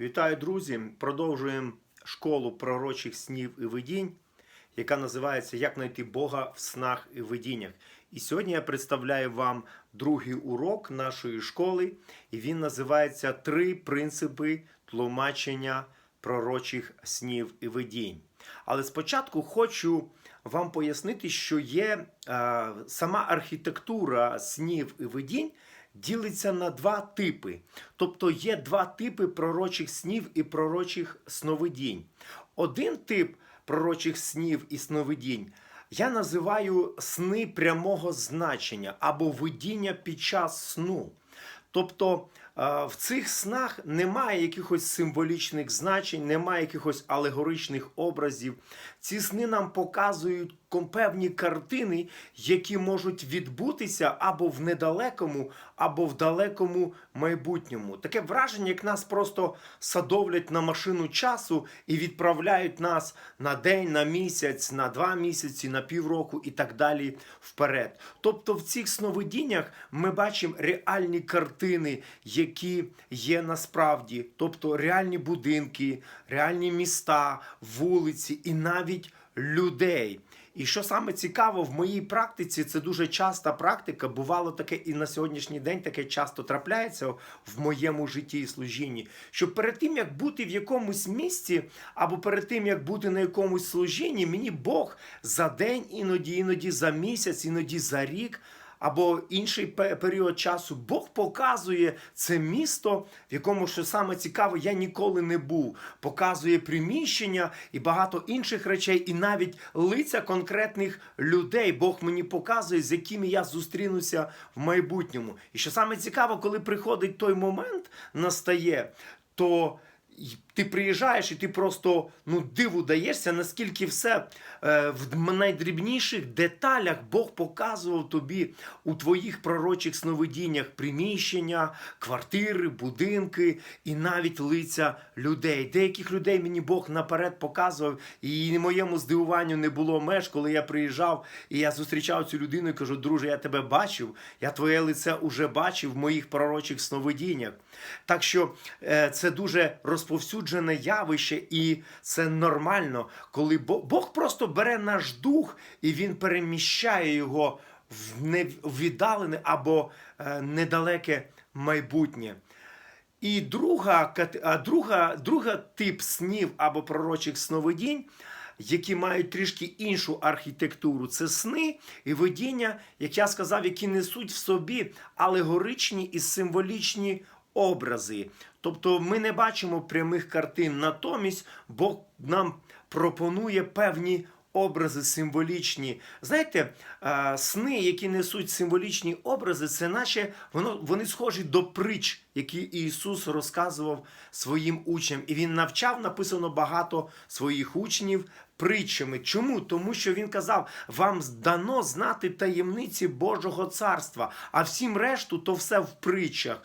Вітаю, друзі! Продовжуємо школу пророчих снів і видінь, яка називається Як знайти Бога в снах і видіннях. І сьогодні я представляю вам другий урок нашої школи, і він називається Три принципи тлумачення пророчих снів і видінь. Але спочатку хочу вам пояснити, що є е, сама архітектура снів і видінь ділиться на два типи. Тобто є два типи пророчих снів і пророчих сновидінь. Один тип пророчих снів і сновидінь я називаю сни прямого значення або видіння під час сну. Тобто е, в цих снах немає якихось символічних значень, немає якихось алегоричних образів. Ці сни нам показують певні картини, які можуть відбутися або в недалекому, або в далекому майбутньому. Таке враження, як нас просто садовлять на машину часу і відправляють нас на день, на місяць, на два місяці, на півроку і так далі вперед. Тобто в цих сновидіннях ми бачимо реальні картини, які є насправді, тобто реальні будинки, реальні міста, вулиці і навіть людей. І що саме цікаво, в моїй практиці це дуже часта практика. Бувало таке і на сьогоднішній день таке часто трапляється в моєму житті і служінні. Що перед тим як бути в якомусь місці, або перед тим як бути на якомусь служінні, мені Бог за день, іноді, іноді за місяць, іноді за рік. Або інший період часу Бог показує це місто, в якому що саме цікаве, я ніколи не був. Показує приміщення і багато інших речей, і навіть лиця конкретних людей. Бог мені показує, з якими я зустрінуся в майбутньому. І що саме цікаво, коли приходить той момент, настає, то ти приїжджаєш і ти просто ну диву даєшся, наскільки все е, в найдрібніших деталях Бог показував тобі у твоїх пророчих сновидіннях приміщення, квартири, будинки і навіть лиця людей. Деяких людей мені Бог наперед показував, і моєму здивуванню не було меж, коли я приїжджав і я зустрічав цю людину і кажу, друже, я тебе бачив, я твоє лице уже бачив в моїх пророчих сновидіннях. Так що е, це дуже розповсюджене явище, і це нормально, коли Бог просто бере наш дух і він переміщає його в не- в віддалене або е, недалеке майбутнє. І друга, друга, друга тип снів або пророчих сновидінь, які мають трішки іншу архітектуру, це сни і видіння, як я сказав, які несуть в собі алегоричні і символічні образи. Тобто ми не бачимо прямих картин, натомість Бог нам пропонує певні образи символічні. Знаєте, сни, які несуть символічні образи, це наче воно, вони схожі до притч, які Ісус розказував своїм учням. І Він навчав, написано багато своїх учнів притчами. Чому? Тому що він казав: вам дано знати таємниці Божого царства, а всім решту то все в притчах.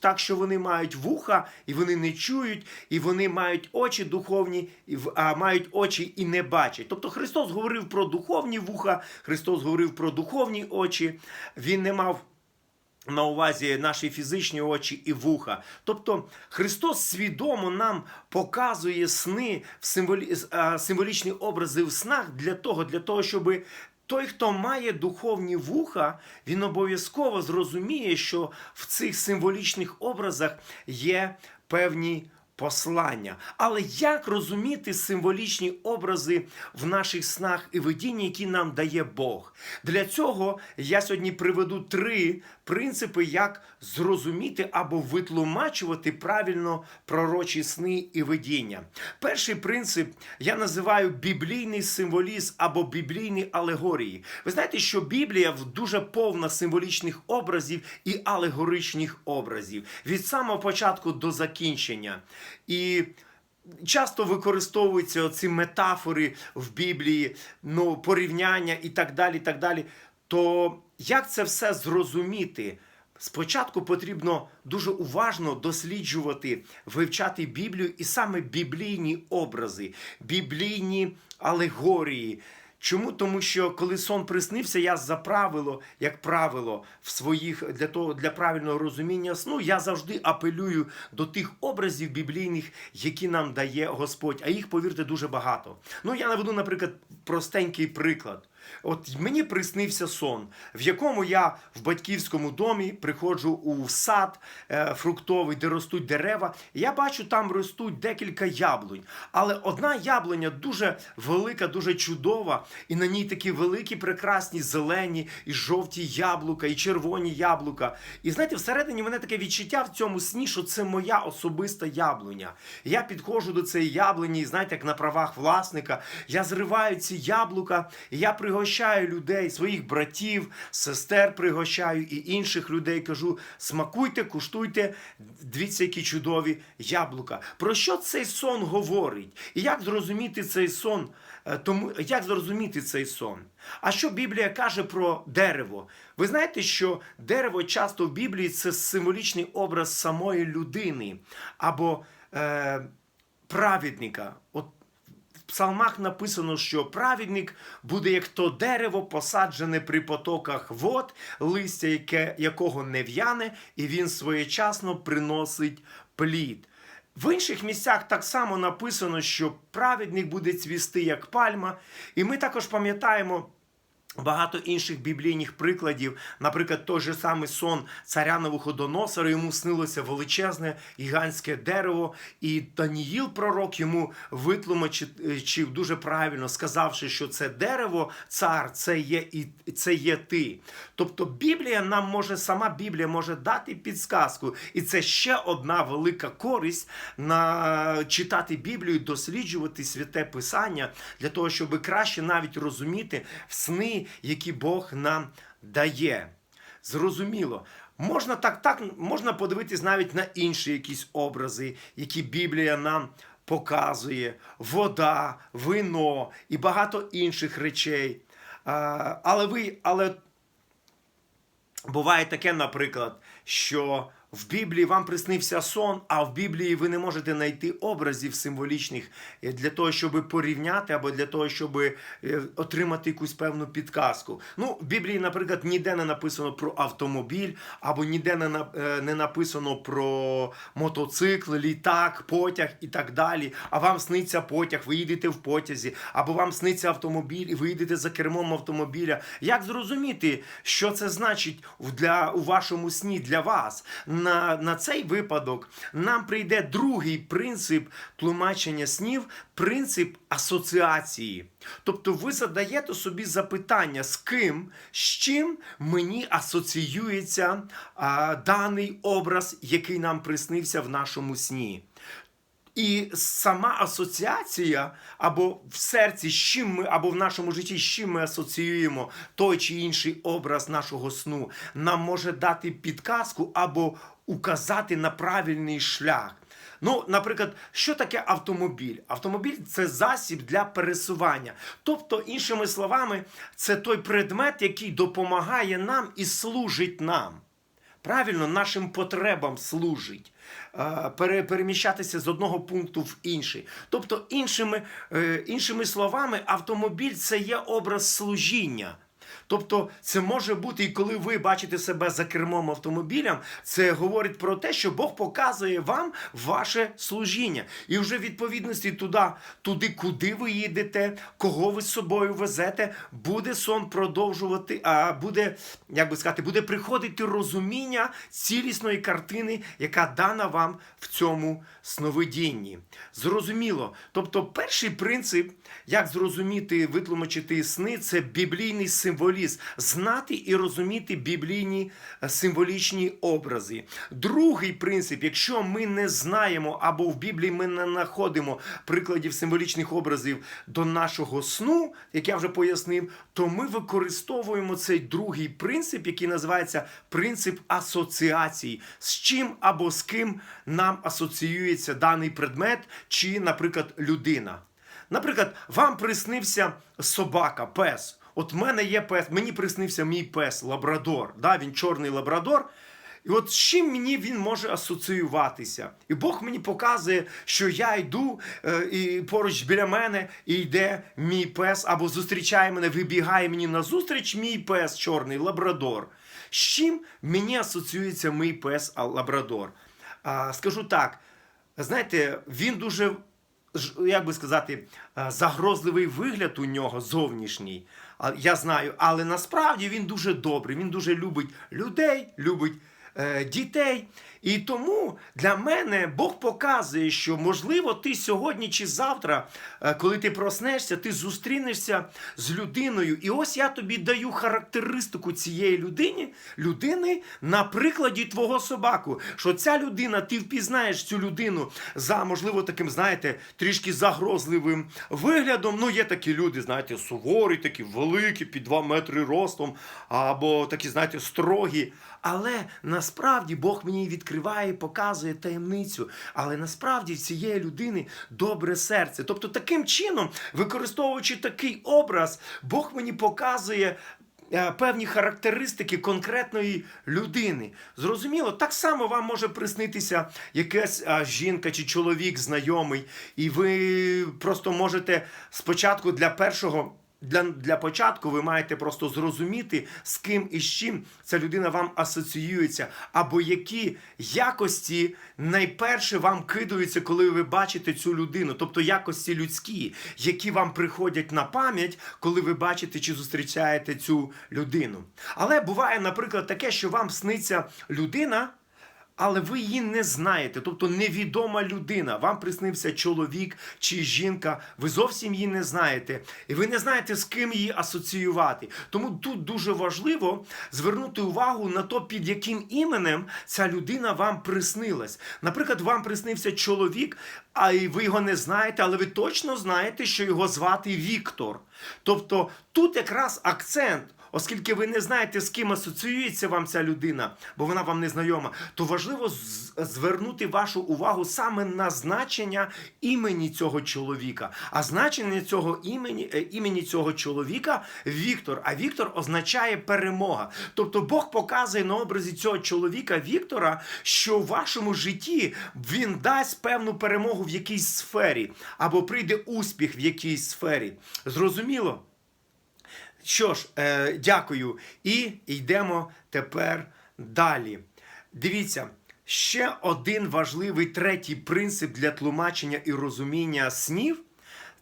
Так, що вони мають вуха, і вони не чують, і вони мають очі духовні, а мають очі і не бачать. Тобто Христос говорив про духовні вуха, Христос говорив про духовні очі. Він не мав на увазі наші фізичні очі і вуха. Тобто Христос свідомо нам показує сни, в е, символічні образи в снах для того, для того, щоб той, хто має духовні вуха, він обов'язково зрозуміє, що в цих символічних образах є певні. Послання. Але як розуміти символічні образи в наших снах і видінні, які нам дає Бог? Для цього я сьогодні приведу три принципи, як зрозуміти або витлумачувати правильно пророчі сни і видіння. Перший принцип я називаю біблійний символізм або біблійні алегорії. Ви знаєте, що Біблія дуже повна символічних образів і алегоричних образів від самого початку до закінчення. І Часто використовуються ці метафори в Біблії, ну, порівняння і так далі. так далі. То як це все зрозуміти? Спочатку потрібно дуже уважно досліджувати, вивчати Біблію і саме біблійні образи, біблійні алегорії. Чому? Тому що коли сон приснився, я за правило, як правило, в своїх для того для правильного розуміння сну я завжди апелюю до тих образів біблійних, які нам дає Господь. А їх, повірте, дуже багато. Ну я наведу, наприклад, простенький приклад. От мені приснився сон, в якому я в батьківському домі приходжу у сад е, фруктовий, де ростуть дерева. Я бачу, там ростуть декілька яблунь. Але одна яблуня дуже велика, дуже чудова, і на ній такі великі, прекрасні зелені, і жовті яблука, і червоні яблука. І знаєте, всередині мене таке відчуття в цьому сні, що це моя особиста яблуня. Я підходжу до цієї яблуні, і знаєте, як на правах власника, я зриваю ці яблука, і я пригощаю людей, своїх братів, сестер пригощаю і інших людей. Кажу: смакуйте, куштуйте, дивіться, які чудові яблука. Про що цей сон говорить? І як зрозуміти цей сон? Е, Тому як зрозуміти цей сон? А що Біблія каже про дерево? Ви знаєте, що дерево часто в Біблії це символічний образ самої людини або е, праведника. От псалмах написано, що праведник буде як то дерево, посаджене при потоках вод, листя, яке, якого не в'яне, і він своєчасно приносить плід. В інших місцях так само написано, що праведник буде цвісти як пальма. І ми також пам'ятаємо. Багато інших біблійних прикладів, наприклад, той же самий сон царя Навуходоносора, йому снилося величезне гігантське дерево, і Даніїл, пророк, йому витлумачив дуже правильно, сказавши, що це дерево, цар, це є і це є ти. Тобто Біблія нам може, сама Біблія може дати підсказку, і це ще одна велика користь на читати Біблію, досліджувати святе Писання для того, щоб краще навіть розуміти сни які Бог нам дає. Зрозуміло. Можна так, так, можна подивитись навіть на інші якісь образи, які Біблія нам показує: вода, вино і багато інших речей. А, але ви, але буває таке, наприклад, що в Біблії вам приснився сон, а в Біблії ви не можете знайти образів символічних е, для того, щоб порівняти, або для того, щоб е, отримати якусь певну підказку. Ну, в Біблії, наприклад, ніде не написано про автомобіль, або ніде не, е, написано про мотоцикл, літак, потяг і так далі. А вам сниться потяг, ви їдете в потязі, або вам сниться автомобіль, і ви їдете за кермом автомобіля. Як зрозуміти, що це значить для, у вашому сні для вас? На, на цей випадок нам прийде другий принцип тлумачення снів принцип асоціації. Тобто ви задаєте собі запитання, з ким, з чим мені асоціюється а, даний образ, який нам приснився в нашому сні. І сама асоціація, або в серці, з чим ми, або в нашому житті, з чим ми асоціюємо той чи інший образ нашого сну, нам може дати підказку або указати на правильний шлях. Ну, наприклад, що таке автомобіль? Автомобіль це засіб для пересування. Тобто, іншими словами, це той предмет, який допомагає нам і служить нам. Правильно, нашим потребам служить е, переміщатися з одного пункту в інший. Тобто, іншими, е, іншими словами, автомобіль це є образ служіння. Тобто, це може бути, і коли ви бачите себе за кермом автомобілем, це говорить про те, що Бог показує вам ваше служіння. І вже в відповідності туди, туди, куди ви їдете, кого ви з собою везете, буде сон продовжувати, а буде, як би сказати, буде приходити розуміння цілісної картини, яка дана вам в цьому сновидінні. Зрозуміло. Тобто, перший принцип, як зрозуміти, витлумачити сни, це біблійний символізм, знати і розуміти біблійні е, символічні образи. Другий принцип, якщо ми не знаємо або в Біблії ми не знаходимо прикладів символічних образів до нашого сну, як я вже пояснив, то ми використовуємо цей другий принцип, який називається принцип асоціації, з чим або з ким нам асоціюється даний предмет чи, наприклад, людина. Наприклад, вам приснився собака, пес. От в мене є пес, мені приснився мій пес, лабрадор. Да? Він чорний лабрадор. І от з чим мені він може асоціюватися? І Бог мені показує, що я йду, е, і поруч біля мене і йде мій пес, або зустрічає мене, вибігає мені назустріч мій пес, чорний лабрадор. З чим мені асоціюється мій пес лабрадор? Скажу так, знаєте, він дуже, як би сказати, загрозливий вигляд у нього зовнішній. Я знаю, але насправді він дуже добрий, він дуже любить людей, любить е, дітей. І тому для мене Бог показує, що можливо ти сьогодні чи завтра, е, коли ти проснешся, ти зустрінешся з людиною. І ось я тобі даю характеристику цієї людини, людини на прикладі твого собаку. Що ця людина, ти впізнаєш цю людину за, можливо, таким, знаєте, трішки загрозливим виглядом. Ну, є такі люди, знаєте, суворі, такі великі, під 2 метри ростом, або такі, знаєте, строгі. Але насправді Бог мені відкриває, показує таємницю. Але насправді в цієї людини добре серце. Тобто, таким чином, використовуючи такий образ, Бог мені показує. е, Певні характеристики конкретної людини. Зрозуміло, так само вам може приснитися якась а, жінка чи чоловік знайомий, і ви просто можете спочатку для першого для, для початку ви маєте просто зрозуміти, з ким і з чим ця людина вам асоціюється, або які якості найперше вам кидаються, коли ви бачите цю людину, тобто якості людські, які вам приходять на пам'ять, коли ви бачите чи зустрічаєте цю людину. Але буває, наприклад, таке, що вам сниться людина. Але ви її не знаєте, тобто невідома людина. Вам приснився чоловік чи жінка, ви зовсім її не знаєте, і ви не знаєте, з ким її асоціювати. Тому тут дуже важливо звернути увагу на то, під яким іменем ця людина вам приснилась. Наприклад, вам приснився чоловік, а і ви його не знаєте, але ви точно знаєте, що його звати Віктор. Тобто тут якраз акцент. Оскільки ви не знаєте, з ким асоціюється вам ця людина, бо вона вам не знайома, то важливо звернути вашу увагу саме на значення імені цього чоловіка. А значення цього імені, е, імені цього чоловіка Віктор. А Віктор означає перемога. Тобто Бог показує на образі цього чоловіка Віктора, що в вашому житті він дасть певну перемогу в якійсь сфері, або прийде успіх в якійсь сфері. Зрозуміло? Що ж, е, дякую. І йдемо тепер далі. Дивіться, ще один важливий третій принцип для тлумачення і розуміння снів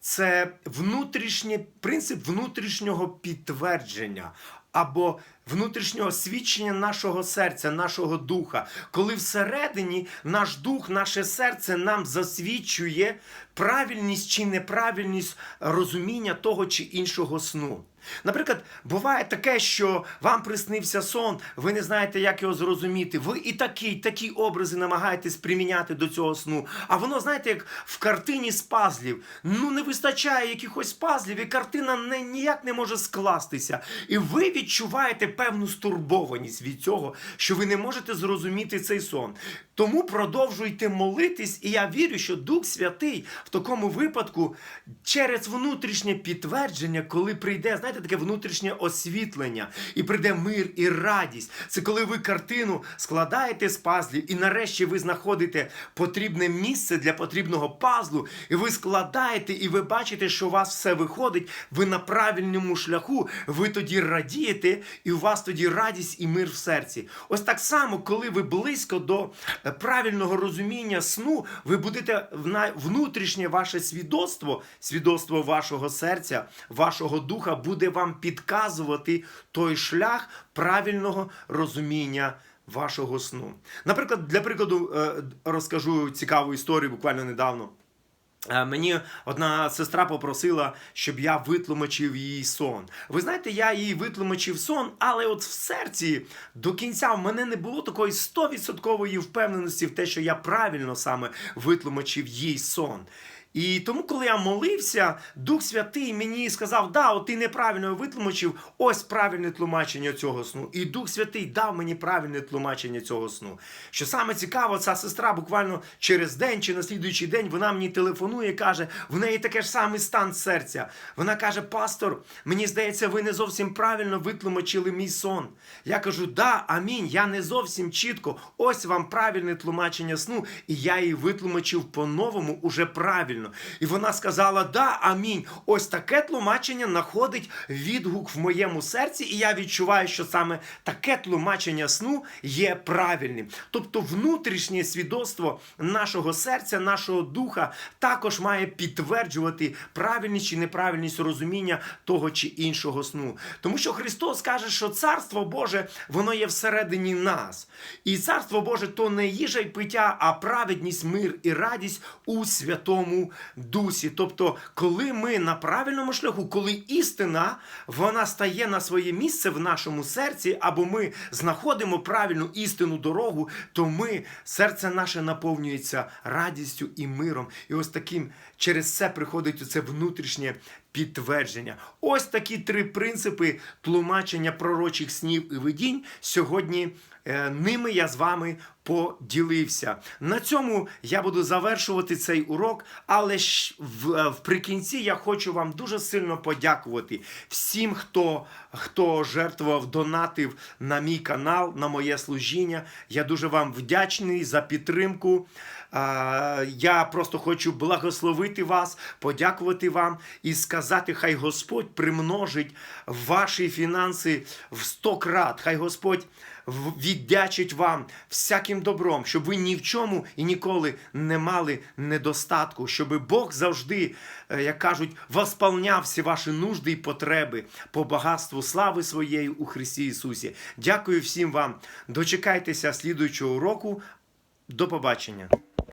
це внутрішній принцип внутрішнього підтвердження. Або внутрішнього свідчення нашого серця, нашого духа, коли всередині наш дух, наше серце нам засвідчує правильність чи неправильність розуміння того чи іншого сну. Наприклад, буває таке, що вам приснився сон, ви не знаєте, як його зрозуміти. Ви і такі, такі образи намагаєтесь приміняти до цього сну. А воно, знаєте, як в картині з пазлів. Ну не вистачає якихось пазлів, і картина не, ніяк не може скластися. І ви відчуваєте певну стурбованість від цього, що ви не можете зрозуміти цей сон. Тому продовжуйте молитись, і я вірю, що Дух Святий в такому випадку через внутрішнє підтвердження, коли прийде, знаєте, таке внутрішнє освітлення, і прийде мир і радість. Це коли ви картину складаєте з пазлів, і нарешті ви знаходите потрібне місце для потрібного пазлу, і ви складаєте, і ви бачите, що у вас все виходить, ви на правильному шляху, ви тоді радієте, і у вас тоді радість і мир в серці. Ось так само, коли ви близько до е, правильного розуміння сну, ви будете внутрішнє ваше свідоцтво, свідоцтво вашого серця, вашого духа буде вам підказувати той шлях правильного розуміння. Вашого сну. Наприклад, для прикладу е, розкажу цікаву історію буквально недавно. Е, Мені одна сестра попросила, щоб я витлумачив її сон. Ви знаєте, я їй витлумачив сон, але от в серці до кінця в мене не було такої 100% впевненості в те, що я правильно саме витлумачив їй сон. І тому, коли я молився, Дух Святий мені сказав, да, от ти неправильно витлумачив, ось правильне тлумачення цього сну. І Дух Святий дав мені правильне тлумачення цього сну. Що саме цікаво, ця сестра буквально через день чи на слідуючий день вона мені телефонує і каже, в неї таке ж самий стан серця. Вона каже: Пастор, мені здається, ви не зовсім правильно витлумачили мій сон. Я кажу, да, амінь, я не зовсім чітко. Ось вам правильне тлумачення сну, і я її витлумачив по-новому уже правильно. І вона сказала: Да, амінь. Ось таке тлумачення знаходить відгук в моєму серці, і я відчуваю, що саме таке тлумачення сну є правильним. Тобто, внутрішнє свідоцтво нашого серця, нашого духа також має підтверджувати правильність чи неправильність розуміння того чи іншого сну. Тому що Христос каже, що Царство Боже воно є всередині нас. І Царство Боже то не їжа й пиття, а праведність, мир і радість у Святому Дусі. Тобто, коли ми на правильному шляху, коли істина вона стає на своє місце в нашому серці, або ми знаходимо правильну істинну дорогу, то ми серце наше наповнюється радістю і миром. І ось таким через це приходить це внутрішнє підтвердження. Ось такі три принципи тлумачення пророчих снів і видінь. Сьогодні ними я з вами поділився. На цьому я буду завершувати цей урок, але ж е, вприкінці я хочу вам дуже сильно подякувати всім, хто, хто жертвував, донатив на мій канал, на моє служіння. Я дуже вам вдячний за підтримку. Я просто хочу благословити вас, подякувати вам і сказати, хай Господь примножить ваші фінанси в сто крат. Хай Господь віддячить вам всяким добром, щоб ви ні в чому і ніколи не мали недостатку, щоб Бог завжди, е, як кажуть, восполняв всі ваші нужди і потреби по багатству слави своєї у Христі Ісусі. Дякую всім вам. Дочекайтеся слідуючого уроку. До побачення.